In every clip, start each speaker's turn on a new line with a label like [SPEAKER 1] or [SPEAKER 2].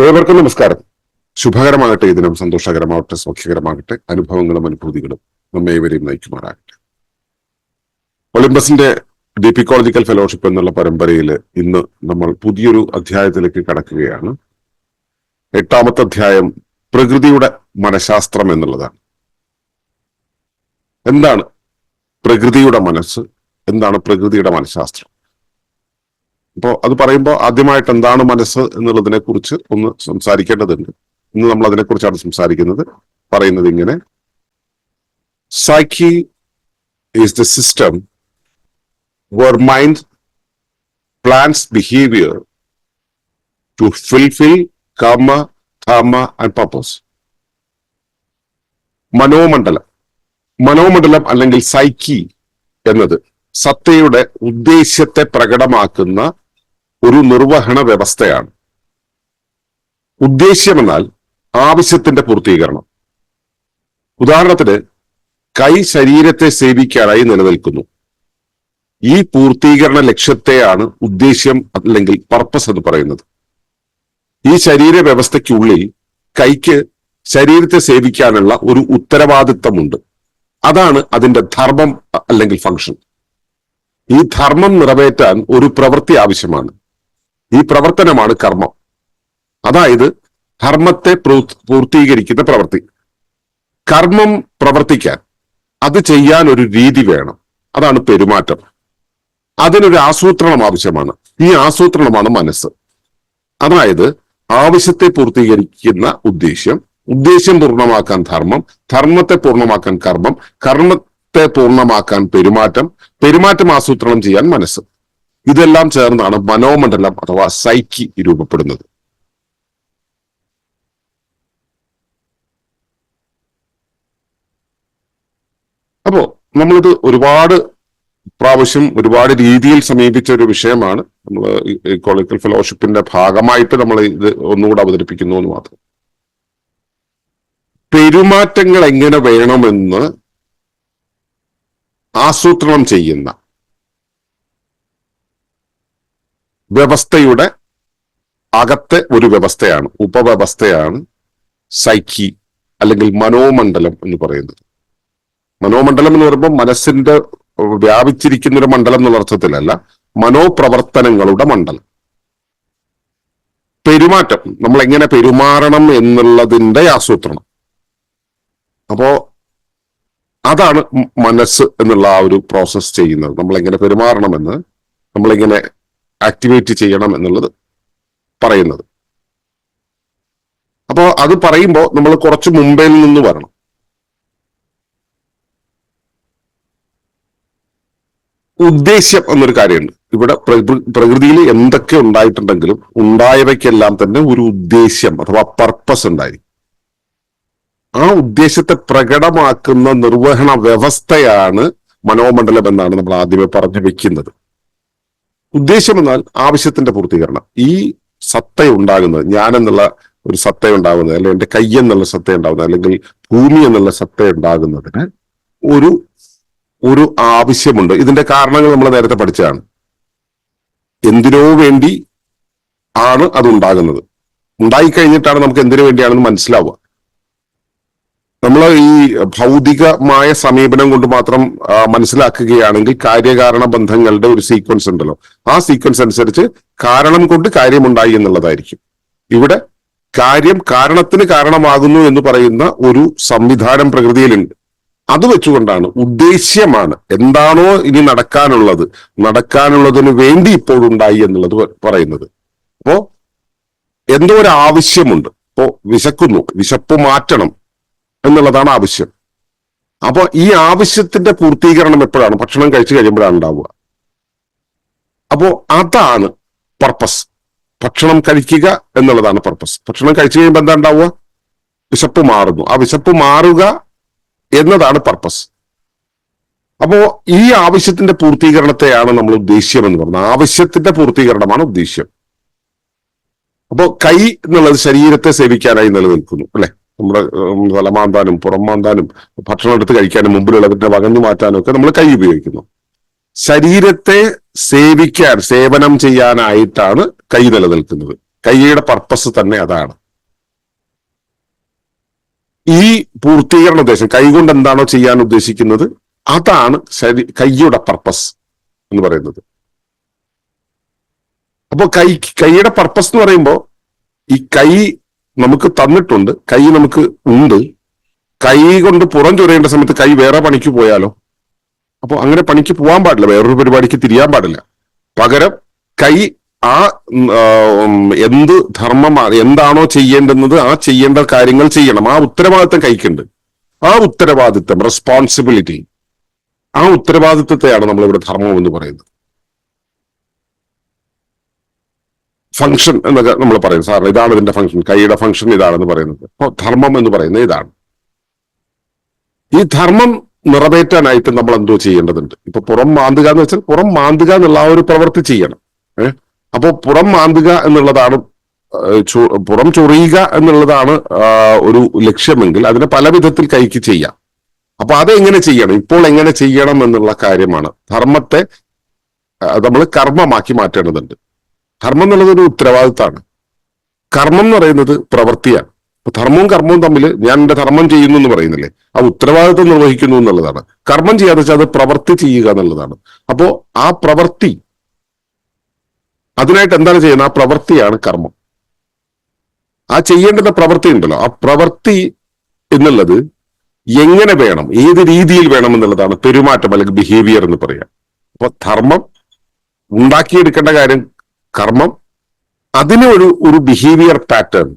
[SPEAKER 1] ഏവർക്കും നമസ്കാരം. ശുഭകരമാകട്ടെ ഈ ദിനം സന്തോഷകരമാകട്ടെ സൗഖ്യകരമാകട്ടെ അനുഭവങ്ങളും അനുഭൂതികളും നമ്മെ ഇവരെയും നയിക്കുമാറാകട്ടെ. ഒളിമ്പസിന്റെ ഡിപ്പിക്കോളജിക്കൽ ഫെലോഷിപ്പ് എന്നുള്ള പരമ്പരയിൽ ഇന്ന് നമ്മൾ പുതിയൊരു അധ്യായത്തിലേക്ക് കടക്കുകയാണ്. എട്ടാമത്തെ അധ്യായം പ്രകൃതിയുടെ മനഃശാസ്ത്രം എന്നുള്ളതാണ്. എന്താണ് പ്രകൃതിയുടെ മനസ്സ്? എന്താണ് പ്രകൃതിയുടെ മനഃശാസ്ത്രം? അപ്പോൾ അത് പറയുമ്പോൾ ആദ്യമായിട്ട് എന്താണ് മനസ്സ് എന്നുള്ളതിനെ കുറിച്ച് ഒന്ന് സംസാരിക്കേണ്ടതുണ്ട്. ഇന്ന് നമ്മൾ അതിനെക്കുറിച്ചാണ് സംസാരിക്കുന്നത്. പറയുന്നത് ഇങ്ങനെ. Psyche is the system where mind plans behaviour to fulfill karma, dharma and purpose. മനോമണ്ഡലം. മനോമണ്ഡലം അല്ലെങ്കിൽ സൈക്കി എന്നത് സത്തയുടെ ഉദ്ദേശ്യത്തെ പ്രകടമാക്കുന്ന ഒരു നിർവഹണ വ്യവസ്ഥയാണ്. ഉദ്ദേശ്യമെന്നാൽ ആവശ്യത്തിന്റെ പൂർത്തീകരണം. ഉദാഹരണത്തിന് കൈ ശരീരത്തെ സേവിക്കാനായി നിലനിൽക്കുന്നു. ഈ പൂർത്തീകരണ ലക്ഷ്യത്തെയാണ് ഉദ്ദേശ്യം അല്ലെങ്കിൽ പർപ്പസ് എന്ന് പറയുന്നത്. ഈ ശരീര വ്യവസ്ഥയ്ക്കുള്ളിൽ കൈക്ക് ശരീരത്തെ സേവിക്കാനുള്ള ഒരു ഉത്തരവാദിത്തമുണ്ട്. അതാണ് അതിന്റെ ധർമ്മം അല്ലെങ്കിൽ ഫങ്ഷൻ ഈ ധർമ്മം നിറവേറ്റാൻ ഒരു പ്രവൃത്തി ആവശ്യമാണ്. ഈ പ്രവർത്തനമാണ് കർമ്മം. അതായത് ധർമ്മത്തെ പൂർത്തീകരിക്കുന്ന പ്രവൃത്തി കർമ്മം പ്രവർത്തിക്കാൻ അത് ചെയ്യാൻ ഒരു രീതി വേണം. അതാണ് പെരുമാറ്റം. അതിനൊരു ആസൂത്രണം ആവശ്യമാണ്. ഈ ആസൂത്രണമാണ് മനസ്സ്. അതായത് ആവശ്യത്തെ പൂർത്തീകരിക്കുന്ന ഉദ്ദേശ്യം ഉദ്ദേശ്യം പൂർണമാക്കാൻ ധർമ്മം ധർമ്മത്തെ പൂർണമാക്കാൻ കർമ്മം കർമ്മത്തെ പൂർണമാക്കാൻ പെരുമാറ്റം പെരുമാറ്റം ആസൂത്രണം ചെയ്യാൻ മനസ്സ്. ഇതെല്ലാം ചേർന്നാണ് മനോമണ്ഡലം അഥവാ സൈക്കി രൂപപ്പെടുന്നത്. അപ്പോ നമ്മളിത് ഒരുപാട് പ്രാവശ്യം ഒരുപാട് രീതിയിൽ സമീപിച്ച ഒരു വിഷയമാണ്. നമ്മൾ ഇക്കോളജിക്കൽ ഫെലോഷിപ്പിന്റെ ഭാഗമായിട്ട് നമ്മൾ ഇത് ഒന്നുകൂടെ അവതരിപ്പിക്കുന്നു എന്ന് മാത്രം. പെരുമാറ്റങ്ങൾ എങ്ങനെ വേണമെന്ന് ആസൂത്രണം ചെയ്യുന്ന വ്യവസ്ഥയുടെ അകത്തെ ഒരു വ്യവസ്ഥയാണ് ഉപവ്യവസ്ഥയാണ് സൈക്കി അല്ലെങ്കിൽ മനോമണ്ഡലം എന്ന് പറയുന്നത്. മനോമണ്ഡലം എന്ന് പറയുമ്പോൾ മനസ്സിന്റെ വ്യാപിച്ചിരിക്കുന്ന ഒരു മണ്ഡലം എന്നുള്ള അർത്ഥത്തിലല്ല മനോപ്രവർത്തനങ്ങളുടെ മണ്ഡലം. പെരുമാറ്റം നമ്മൾ എങ്ങനെ പെരുമാറണം എന്നുള്ളതിന്റെ ആസൂത്രണം. അപ്പോ അതാണ് മനസ്സ് എന്നുള്ള ആ ഒരു പ്രോസസ് ചെയ്യുന്നത്. നമ്മൾ എങ്ങനെ പെരുമാറണമെന്ന് നമ്മളെങ്ങനെ ആക്ടിവേറ്റ് ചെയ്യണം എന്നുള്ളത് പറയുന്നത്. അപ്പോ അത് പറയുമ്പോൾ നമ്മൾ കുറച്ച് മുമ്പേ നിന്ന് വരണം. ഉദ്ദേശ്യം എന്നൊരു കാര്യമുണ്ട്. ഇവിടെ പ്രകൃതിയിൽ എന്തൊക്കെ ഉണ്ടായിട്ടുണ്ടെങ്കിലും ഉണ്ടായവയ്ക്കെല്ലാം തന്നെ ഒരു ഉദ്ദേശ്യം അഥവാ പർപ്പസ് ഉണ്ടായിരിക്കും. ആ ഉദ്ദേശത്തെ പ്രകടമാക്കുന്ന നിർവഹണ വ്യവസ്ഥയാണ് മനോമണ്ഡലം എന്നാണ് നമ്മൾ ആദ്യമേ പറഞ്ഞു വെക്കുന്നത്. ഉദ്ദേശ്യം എന്നാൽ ആവശ്യത്തിന്റെ പൂർത്തീകരണം. ഈ സത്ത ഉണ്ടാകുന്നത് ഞാൻ എന്നുള്ള ഒരു സത്ത ഉണ്ടാകുന്നത് അല്ലെങ്കിൽ എന്റെ കൈ എന്നുള്ള സത്ത ഉണ്ടാകുന്നത് അല്ലെങ്കിൽ ഭൂമി എന്നുള്ള സത്ത ഉണ്ടാകുന്നതിന് ഒരു ഒരു ആവശ്യമുണ്ട്. ഇതിന്റെ കാരണങ്ങൾ നമ്മൾ നേരത്തെ പഠിച്ചതാണ്. എന്തിനോ വേണ്ടി ആണ് അത് ഉണ്ടാകുന്നത്. ഉണ്ടായി കഴിഞ്ഞിട്ടാണ് നമുക്ക് എന്തിനു വേണ്ടിയാണെന്ന് മനസ്സിലാവുക. നമ്മൾ ഈ ഭൗതികമായ സമീപനം കൊണ്ട് മാത്രം മനസ്സിലാക്കുകയാണെങ്കിൽ കാര്യകാരണ ബന്ധങ്ങളുടെ ഒരു സീക്വൻസ് ഉണ്ടല്ലോ. ആ സീക്വൻസ് അനുസരിച്ച് കാരണം കൊണ്ട് കാര്യമുണ്ടായി എന്നുള്ളതായിരിക്കും. ഇവിടെ കാര്യം കാരണത്തിന് കാരണമാകുന്നു എന്ന് പറയുന്ന ഒരു സംവിധാനം പ്രകൃതിയിലുണ്ട്. അത് വെച്ചുകൊണ്ടാണ് ഉദ്ദേശ്യമാണ്. എന്താണോ ഇനി നടക്കാനുള്ളത് നടക്കാനുള്ളതിന് വേണ്ടി ഇപ്പോഴുണ്ടായി എന്നുള്ളത് പറയുന്നത്. അപ്പോ എന്തോ ഒരു ആവശ്യമുണ്ട്. ഇപ്പോ വിശക്കുന്നു വിശപ്പ് മാറ്റണം. എന്നുള്ളതാണ് ആവശ്യം. അപ്പോൾ ഈ ആവശ്യത്തിന്റെ പൂർത്തീകരണം എപ്പോഴാണ്? ഭക്ഷണം കഴിച്ചു കഴിയുമ്പോഴാണ് ഉണ്ടാവുക. അപ്പോ അതാണ് പർപ്പസ് ഭക്ഷണം കഴിക്കുക എന്നുള്ളതാണ് പർപ്പസ് ഭക്ഷണം കഴിച്ചു കഴിയുമ്പോൾ എന്താ ഉണ്ടാവുക? വിശപ്പ് മാറുന്നു. ആ വിശപ്പ് മാറുക എന്നതാണ് പർപ്പസ് അപ്പോ ഈ ആവശ്യത്തിന്റെ പൂർത്തീകരണത്തെയാണ് നമ്മൾ ഉദ്ദേശ്യം എന്ന് പറഞ്ഞത്. ആവശ്യത്തിന്റെ പൂർത്തീകരണമാണ് ഉദ്ദേശ്യം. അപ്പോ കൈ എന്നുള്ളത് ശരീരത്തെ സേവിക്കാനായി നിലനിൽക്കുന്നു അല്ലെ? നമ്മുടെ തലമാന്താനും പുറം മാന്താനും ഭക്ഷണം എടുത്ത് കഴിക്കാനും മുമ്പിലുള്ളതിന്റെ വകഞ്ഞു മാറ്റാനും ഒക്കെ നമ്മൾ കൈ ഉപയോഗിക്കുന്നു. ശരീരത്തെ സേവിക്കാൻ സേവനം ചെയ്യാനായിട്ടാണ് കൈ നിലനിൽക്കുന്നത്. കൈയുടെ പർപ്പസ് തന്നെ അതാണ്. ഈ പൂർത്തീകരണ ഉദ്ദേശം കൈകൊണ്ട് എന്താണോ ചെയ്യാൻ ഉദ്ദേശിക്കുന്നത് അതാണ് ശരി കൈയുടെ പർപ്പസ് എന്ന് പറയുന്നത്. അപ്പോ കൈ കൈയുടെ പർപ്പസ് എന്ന് പറയുമ്പോൾ ഈ കൈ നമുക്ക് തന്നിട്ടുണ്ട് കൈ നമുക്ക് ഉണ്ട്. കൈ കൊണ്ട് പുറം ചൊരേണ്ട സമയത്ത് കൈ വേറെ പണിക്ക് പോയാലോ? അപ്പോൾ അങ്ങനെ പണിക്ക് പോകാൻ പാടില്ല വേറൊരു പരിപാടിക്ക് തിരിയാൻ പാടില്ല. പകരം കൈ ആ എന്ത് ധർമ്മമാണ് എന്താണോ ചെയ്യേണ്ടുന്നത് ആ ചെയ്യേണ്ട കാര്യങ്ങൾ ചെയ്യണം. ആ ഉത്തരവാദിത്തം കൈക്കുണ്ട്. ആ ഉത്തരവാദിത്തം റെസ്പോൺസിബിലിറ്റി ആ ഉത്തരവാദിത്തത്തെയാണ് നമ്മൾ ഇവിടെ ധർമ്മം എന്ന് പറയുന്നത്. ഫംഗ്ഷൻ എന്നൊക്കെ നമ്മൾ പറയും സാറിന് ഇതാണ് ഇതിന്റെ ഫംഗ്ഷൻ കൈയുടെ ഫംഗ്ഷൻ ഇതാണെന്ന് പറയുന്നത്. അപ്പോൾ ധർമ്മം എന്ന് പറയുന്നത് ഇതാണ്. ഈ ധർമ്മം നിറവേറ്റാനായിട്ട് നമ്മൾ എന്തോ ചെയ്യേണ്ടതുണ്ട്. ഇപ്പൊ പുറം മാന്തുക എന്ന് വെച്ചാൽ പുറം മാന്തുക എന്നുള്ള ആ ഒരു പ്രവൃത്തി ചെയ്യണം. ഏഹ് അപ്പോൾ പുറം മാന്തുക എന്നുള്ളതാണ് പുറം ചൊറിയുക എന്നുള്ളതാണ് ഒരു ലക്ഷ്യമെങ്കിൽ അതിനെ പല വിധത്തിൽ കൈക്ക് ചെയ്യാം. അപ്പൊ അതെങ്ങനെ ചെയ്യണം? ഇപ്പോൾ എങ്ങനെ ചെയ്യണം എന്നുള്ള കാര്യമാണ്. ധർമ്മത്തെ നമ്മൾ കർമ്മമാക്കി മാറ്റേണ്ടതുണ്ട്. ധർമ്മം എന്നുള്ളത് ഒരു ഉത്തരവാദിത്തമാണ് കർമ്മം എന്ന് പറയുന്നത് പ്രവൃത്തിയാണ്. അപ്പൊ ധർമ്മവും കർമ്മവും തമ്മിൽ ഞാൻ എന്റെ ധർമ്മം ചെയ്യുന്നു എന്ന് പറയുന്നില്ലേ? ആ ഉത്തരവാദിത്വം നിർവഹിക്കുന്നു എന്നുള്ളതാണ്. കർമ്മം ചെയ്യാന്ന് വെച്ചാൽ അത് പ്രവൃത്തി ചെയ്യുക എന്നുള്ളതാണ്. അപ്പോ ആ പ്രവൃത്തി അതിനായിട്ട് എന്താണ് ചെയ്യുന്നത്? ആ പ്രവൃത്തിയാണ് കർമ്മം. ആ ചെയ്യേണ്ടുന്ന പ്രവൃത്തി ഉണ്ടല്ലോ. ആ പ്രവൃത്തി എന്നുള്ളത് എങ്ങനെ വേണം ഏത് രീതിയിൽ വേണം എന്നുള്ളതാണ് പെരുമാറ്റം അല്ലെങ്കിൽ ബിഹേവിയർ എന്ന് പറയാം. അപ്പൊ ധർമ്മം ഉണ്ടാക്കിയെടുക്കേണ്ട കാര്യം കർമ്മം അതിന് ഒരു ഒരു ബിഹേവിയർ പാറ്റേൺ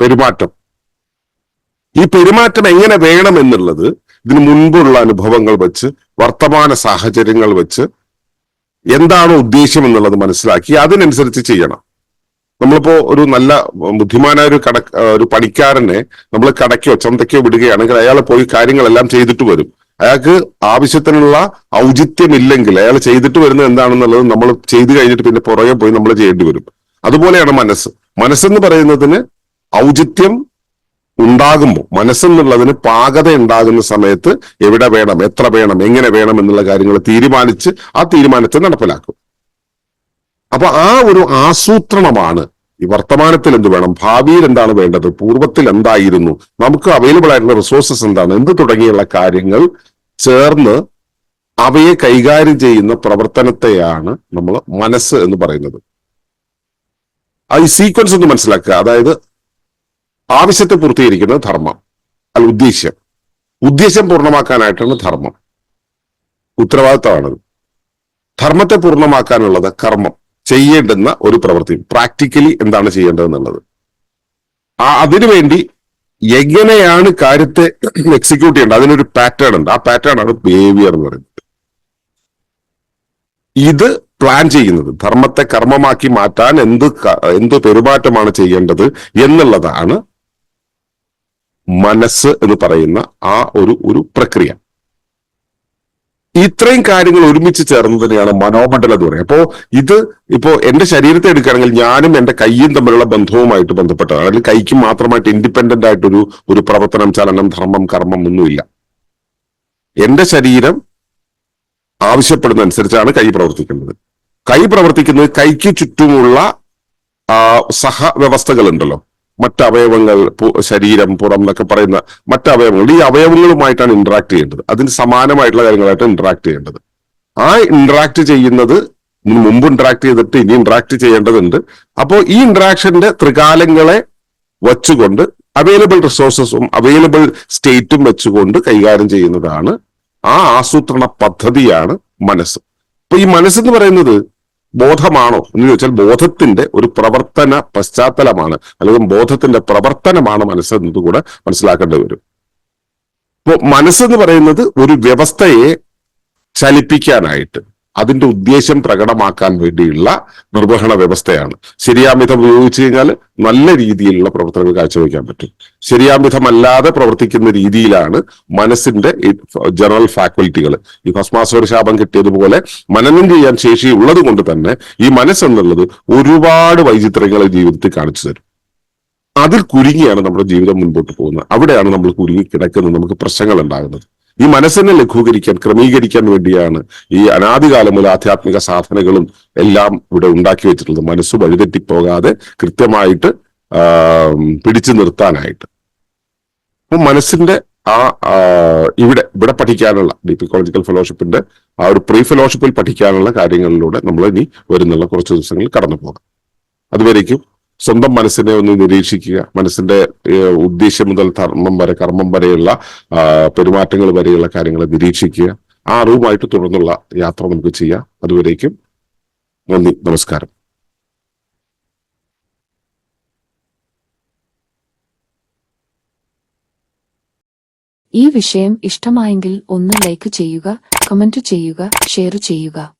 [SPEAKER 1] പെരുമാറ്റം. ഈ പെരുമാറ്റം എങ്ങനെ വേണം എന്നുള്ളത് ഇതിന് മുൻപുള്ള അനുഭവങ്ങൾ വെച്ച് വർത്തമാന സാഹചര്യങ്ങൾ വെച്ച് എന്താണ് ഉദ്ദേശ്യം എന്നുള്ളത് മനസ്സിലാക്കി അതിനനുസരിച്ച് ചെയ്യണം. നമ്മളിപ്പോ ഒരു നല്ല ബുദ്ധിമാനായ ഒരു കട ഒരു പണിക്കാരനെ നമ്മൾ കടയ്ക്കോ ചന്തയ്ക്കോ വിടുകയാണെങ്കിൽ അയാൾ പോയി കാര്യങ്ങളെല്ലാം ചെയ്തിട്ട് വരും. അയാൾക്ക് ആവശ്യത്തിനുള്ള ഔചിത്യമില്ലെങ്കിൽ അയാൾ ചെയ്തിട്ട് വരുന്നത് എന്താണെന്നുള്ളത് നമ്മൾ ചെയ്തു കഴിഞ്ഞിട്ട് പിന്നെ പുറകെ പോയി നമ്മൾ ചെയ്യേണ്ടി വരും. അതുപോലെയാണ് മനസ്സ്. മനസ്സെന്ന് പറയുന്നതിന് ഔചിത്യം ഉണ്ടാകുമ്പോൾ മനസ്സെന്നുള്ളതിന് പാകത ഉണ്ടാകുന്ന സമയത്ത് എവിടെ വേണം എത്ര വേണം എങ്ങനെ വേണം എന്നുള്ള കാര്യങ്ങൾ തീരുമാനിച്ച് ആ തീരുമാനത്തെ നടപ്പിലാക്കും. അപ്പൊ ആ ഒരു ആസൂത്രണമാണ് ഈ വർത്തമാനത്തിൽ എന്ത് വേണം ഭാവിയിൽ എന്താണ് വേണ്ടത് പൂർവത്തിൽ എന്തായിരുന്നു നമുക്ക് അവൈലബിൾ ആയിട്ടുള്ള റിസോഴ്സസ് എന്താണ് എന്ത് തുടങ്ങിയുള്ള കാര്യങ്ങൾ ചേർന്ന് അവയെ കൈകാര്യം ചെയ്യുന്ന പ്രവർത്തനത്തെയാണ് നമ്മൾ മനസ്സ് എന്ന് പറയുന്നത്. ആ ഈ സീക്വൻസ് ഒന്ന് മനസ്സിലാക്കുക. അതായത് ആവശ്യത്തെ പൂർത്തീകരിക്കുന്നത് ധർമ്മം അല്ല ഉദ്ദേശ്യം. ഉദ്ദേശ്യം പൂർണമാക്കാനായിട്ടാണ് ധർമ്മം. ഉത്തരവാദിത്തമാണത് ധർമ്മത്തെ പൂർണമാക്കാനുള്ളത് കർമ്മം ചെയ്യേണ്ടുന്ന ഒരു പ്രവൃത്തി പ്രാക്ടിക്കലി എന്താണ് ചെയ്യേണ്ടതെന്നുള്ളത്. ആ അതിനുവേണ്ടി എങ്ങനെയാണ് കാര്യത്തെ എക്സിക്യൂട്ട് ചെയ്യേണ്ടത്? അതിനൊരു പാറ്റേൺ ഉണ്ട്. ആ പാറ്റേൺ ആണ് ബിഹേവിയർ എന്ന് പറയുന്നത്. ഇത് പ്ലാൻ ചെയ്യുന്നത് ധർമ്മത്തെ കർമ്മമാക്കി മാറ്റാൻ എന്ത് എന്ത് പെരുമാറ്റമാണ് ചെയ്യേണ്ടത് എന്നുള്ളതാണ് മനസ്സ് എന്ന് പറയുന്ന ആ ഒരു ഒരു പ്രക്രിയ. ഇത്രയും കാര്യങ്ങൾ ഒരുമിച്ച് ചേർന്നതിനെയാണ് മനോമണ്ഡലം എന്ന് പറയുന്നത്. അപ്പോ ഇത് ഇപ്പോ എന്റെ ശരീരത്തെ എടുക്കുകയാണെങ്കിൽ ഞാനും എന്റെ കൈയും തമ്മിലുള്ള ബന്ധവുമായിട്ട് ബന്ധപ്പെട്ടതാണ്. അല്ലെങ്കിൽ കൈക്ക് മാത്രമായിട്ട് ഇൻഡിപെൻഡന്റ് ആയിട്ടൊരു ഒരു പ്രവർത്തനം ചലനം ധർമ്മം കർമ്മം ഒന്നുമില്ല. എന്റെ ശരീരം ആവശ്യപ്പെടുന്ന അനുസരിച്ചാണ് കൈ പ്രവർത്തിക്കുന്നത്. കൈ പ്രവർത്തിക്കുന്നത് കൈക്ക് ചുറ്റുമുള്ള ഉണ്ടല്ലോ മറ്റ് അവയവങ്ങൾ ശരീരം പുറം എന്നൊക്കെ പറയുന്ന മറ്റ് അവയവങ്ങൾ ഈ അവയവങ്ങളുമായിട്ടാണ് ഇന്ററാക്ട് ചെയ്യേണ്ടത്. അതിന് സമാനമായിട്ടുള്ള കാര്യങ്ങളായിട്ട് ഇന്ററാക്ട് ചെയ്യേണ്ടത്. ആ ഇന്ററാക്ട് ചെയ്യുന്നത് മുമ്പ് ഇന്ററാക്ട് ചെയ്തിട്ട് ഇനി ഇന്ററാക്ട് ചെയ്യേണ്ടതുണ്ട്. അപ്പോൾ ഈ ഇന്ററാക്ഷന്റെ ത്രികാലങ്ങളെ വച്ചുകൊണ്ട് അവൈലബിൾ റിസോഴ്സസും അവൈലബിൾ സ്റ്റേറ്റും വെച്ചുകൊണ്ട് കൈകാര്യം ചെയ്യുന്നതാണ് ആ ആസൂത്രണ പദ്ധതിയാണ് മനസ്സ്. അപ്പൊ ഈ മനസ്സെന്ന് പറയുന്നത് ബോധമാണോ? എന്ന് ചോദിച്ചാൽ ബോധത്തിന്റെ ഒരു പ്രവർത്തന പശ്ചാത്തലമാണ്. അല്ലെങ്കിൽ ബോധത്തിന്റെ പ്രവർത്തനമാണ് മനസ്സ് എന്നത് കൂടെ മനസ്സിലാക്കേണ്ടി വരും. അപ്പോ മനസ്സെന്ന് പറയുന്നത് ഒരു വ്യവസ്ഥയെ ചലിപ്പിക്കാനായിട്ട്. അതിന്റെ ഉദ്ദേശം പ്രകടമാക്കാൻ വേണ്ടിയുള്ള നിർവഹണ വ്യവസ്ഥയാണ്. ശരിയാമിതം ഉപയോഗിച്ചു കഴിഞ്ഞാൽ നല്ല രീതിയിലുള്ള പ്രവർത്തനങ്ങൾ കാഴ്ചവെക്കാൻ പറ്റും. ശരിയാമിതമല്ലാതെ പ്രവർത്തിക്കുന്ന രീതിയിലാണ് മനസ്സിന്റെ ജനറൽ ഫാക്കൽറ്റികൾ. ഈ ഭസ്മാസുര ശാപം കിട്ടിയതുപോലെ മനനം ചെയ്യാൻ ശേഷി ഉള്ളത് കൊണ്ട് തന്നെ ഈ മനസ്സെന്നുള്ളത് ഒരുപാട് വൈചിത്രങ്ങൾ ജീവിതത്തിൽ കാണിച്ചു തരും. അതിൽ കുരുങ്ങിയാണ് നമ്മുടെ ജീവിതം മുൻപോട്ട് പോകുന്നത്. അവിടെയാണ് നമ്മൾ കുരുങ്ങി കിടക്കുന്നത്. നമുക്ക് പ്രശ്നങ്ങൾ ഉണ്ടാകുന്നത്. ഈ മനസ്സിനെ ലഘൂകരിക്കാൻ ക്രമീകരിക്കാൻ വേണ്ടിയാണ് ഈ അനാദികാലം മുതൽ ആധ്യാത്മിക സാധനകളും എല്ലാം ഇവിടെ ഉണ്ടാക്കി വെച്ചിട്ടുള്ളത്. മനസ്സ് വഴിതെറ്റിപ്പോകാതെ കൃത്യമായിട്ട് പിടിച്ചു നിർത്താനായിട്ട്. അപ്പൊ മനസ്സിന്റെ ആ, ഇവിടെ ഇവിടെ പഠിക്കാനുള്ള ഡിപ്പിക്കോളജിക്കൽ ഫെലോഷിപ്പിന്റെ ആ ഒരു പ്രീ ഫെലോഷിപ്പിൽ പഠിക്കാനുള്ള കാര്യങ്ങളിലൂടെ നമ്മൾ ഇനി വരുന്നുള്ള കുറച്ച് ദിവസങ്ങളിൽ കടന്നു പോകാം അതുവരേക്കും സ്വന്തം മനസ്സിനെ ഒന്ന് നിരീക്ഷിക്കുക. മനസ്സിന്റെ ഉദ്ദേശം മുതൽ ധർമ്മം വരെ കർമ്മം വരെയുള്ള പെരുമാറ്റങ്ങൾ വരെയുള്ള കാര്യങ്ങളെ നിരീക്ഷിക്കുക. ആ അറിവുമായിട്ട് തുടർന്നുള്ള യാത്ര നമുക്ക് ചെയ്യാം. അതുവരേക്കും നന്ദി. നമസ്കാരം.
[SPEAKER 2] ഈ വിഷയം ഇഷ്ടമായെങ്കിൽ ഒന്ന് ലൈക്ക് ചെയ്യുക കമന്റ് ചെയ്യുക ഷെയർ ചെയ്യുക.